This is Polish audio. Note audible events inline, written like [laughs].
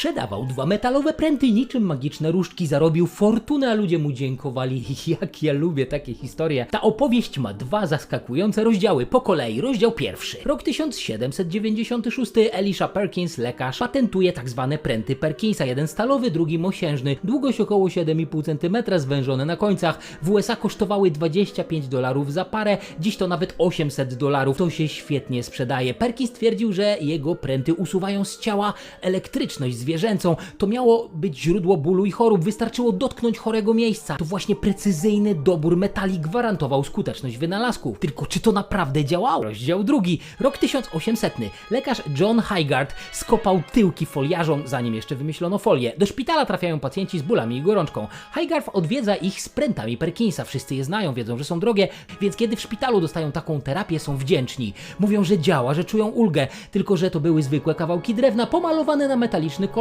Sprzedawał dwa metalowe pręty niczym magiczne różdżki, zarobił fortunę, a ludzie mu dziękowali. [laughs] Jak ja lubię takie historie. Ta opowieść ma dwa zaskakujące rozdziały. Po kolei, rozdział pierwszy. Rok 1796 Elisha Perkins, lekarz, patentuje tak zwane pręty Perkinsa. Jeden stalowy, drugi mosiężny. Długość około 7,5 cm, zwężone na końcach. W USA kosztowały 25 dolarów za parę, dziś to nawet 800 dolarów. To się świetnie sprzedaje. Perkins twierdził, że jego pręty usuwają z ciała elektryczność zwierzęcą. To miało być źródło bólu i chorób. Wystarczyło dotknąć chorego miejsca. To właśnie precyzyjny dobór metali gwarantował skuteczność wynalazków. Tylko czy to naprawdę działało? Rozdział drugi. Rok 1800. Lekarz John Highgard skopał tyłki foliarzom, zanim jeszcze wymyślono folię. Do szpitala trafiają pacjenci z bólami i gorączką. Highgard odwiedza ich z prętami Perkinsa. Wszyscy je znają, wiedzą, że są drogie, więc kiedy w szpitalu dostają taką terapię, są wdzięczni. Mówią, że działa, że czują ulgę, tylko że to były zwykłe kawałki drewna pomalowane na metaliczny kolor.